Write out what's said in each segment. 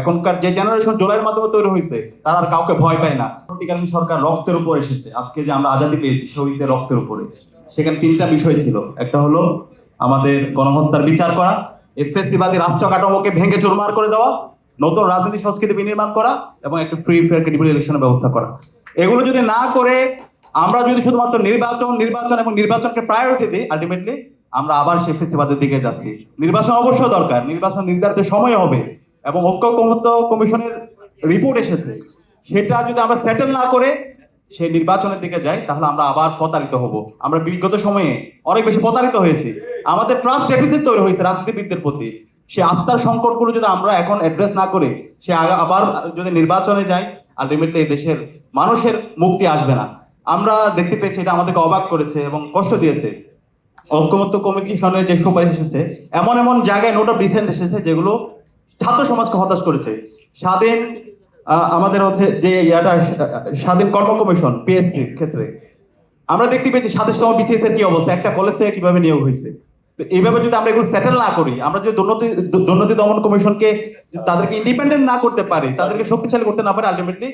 এখনকার যে জেনারেশন জোলাইয়ের মাধ্যমে তৈরি হয়েছে, তারা আর কাউকে ভয় পায় না। পরবর্তীকালীন সরকার রক্তের উপর এসেছে। আজকে যে আমরা আজাদি পেয়েছি, শহীদদের রক্তের উপরে। সেখানে তিনটা বিষয় ছিল। একটা হলো আমাদের গণহত্যার বিচার করা, এফএসিবাদী রাষ্ট্র কাঠামোকে ভেঙে চুরমার করে দেওয়া, নতুন রাজনীতি সংস্কৃতি বিনির্মাণ করা এবং একটা ফ্রি ফেয়ার ক্রেডিবল ইলেকশনের ব্যবস্থা করা। এগুলো যদি না করে, আমরা যদি শুধুমাত্র নির্বাচন নির্বাচন এবং নির্বাচনকে প্রায়োরিটি দিই আলটিমেটলি আমরা আবার সেই ফেসিবাদের দিকে যাচ্ছি। নির্বাচন অবশ্যই দরকার। নির্বাচন নির্ধারিত সময় হবে। এবং ঐক্য কমিত কমিশনের রিপোর্ট এসেছে। সেটা যদি আমরা সেটেল না করে সে নির্বাচনের দিকে যাই, তাহলে আমরা আবার প্রতারিত হব। আমরা বিগত সময়ে অনেক বেশি প্রতারিত হয়েছি। আমাদের ট্রাস্ট ডেফিসিট তৈরি হয়েছে রাজনীতিবিদদের প্রতি। সে আস্থার সংকটগুলো যদি আমরা এখন অ্যাড্রেস না করে, সে আবার যদি নির্বাচনে যাই আলটিমেটলি দেশের মানুষের মুক্তি আসবে না। আমরা দেখতে পেয়েছি এটা আমাদেরকে অবাক করেছে এবং কষ্ট দিয়েছে। ঐক্যমত্য কমিশনের যে সুপারিশ এসেছে, এমন এমন জায়গায় নোট অফ ডিসেন্ট এসেছে যেগুলো ছাত্র সমাজকে হতাশ করেছে। স্বাধীন আমাদের হচ্ছে যে ইয়াটা স্বাধীন কর্ম কমিশন পিএসসি ক্ষেত্রে। আমরা দেখতে পেয়েছি সাতাশতম বিসিএস এর কি অবস্থা একটা কলেজ থেকে কীভাবে নিয়োগ হয়েছে। তো এইভাবে যদি আমরা এগুলো সেটেল না করি আমরা যদি দুর্নীতি দুর্নীতি দমন কমিশনকে তাদেরকে ইন্ডিপেন্ডেন্ট না করতে পারি তাদেরকে শক্তিশালী করতে না পারি আলটিমেটলি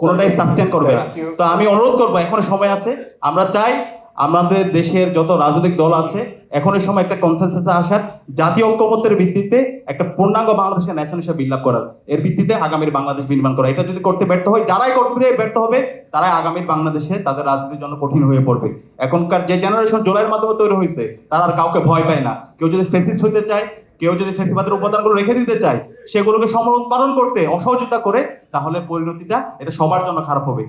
কোনোটাই সাস্টেন করবে না। তো আমি অনুরোধ করব এখনও সময় আছে। আমরা চাই আমাদের দেশের যত রাজনৈতিক দল আছে, এখন এই সময় একটা কনসেন্সাসে আসার জাতীয় ঐক্যমত্যের ভিত্তিতে একটা পূর্ণাঙ্গ বাংলাদেশকে ন্যাশন হিসেবে বিল্ড করার। এর ভিত্তিতে আগামীর বাংলাদেশ নির্মাণ করা। এটা যদি করতে ব্যর্থ হয়, যারাই করতে ব্যর্থ হবে, তারাই আগামীর বাংলাদেশে তাদের রাজনীতির জন্য কঠিন হয়ে পড়বে। এখনকার যে জেনারেশন জোলাইয়ের মাধ্যমে তৈরি হয়েছে, তারা আর কাউকে ভয় পায় না। কেউ যদি ফেসিস্ট হইতে চায়, কেউ যদি ফেসিবাদের উপাদানগুলো রেখে দিতে চায়, সেগুলোকে সমর উৎপাদন করতে, অসহযোগিতা করে, তাহলে পরিণতিটা এটা সবার জন্য খারাপ হবে।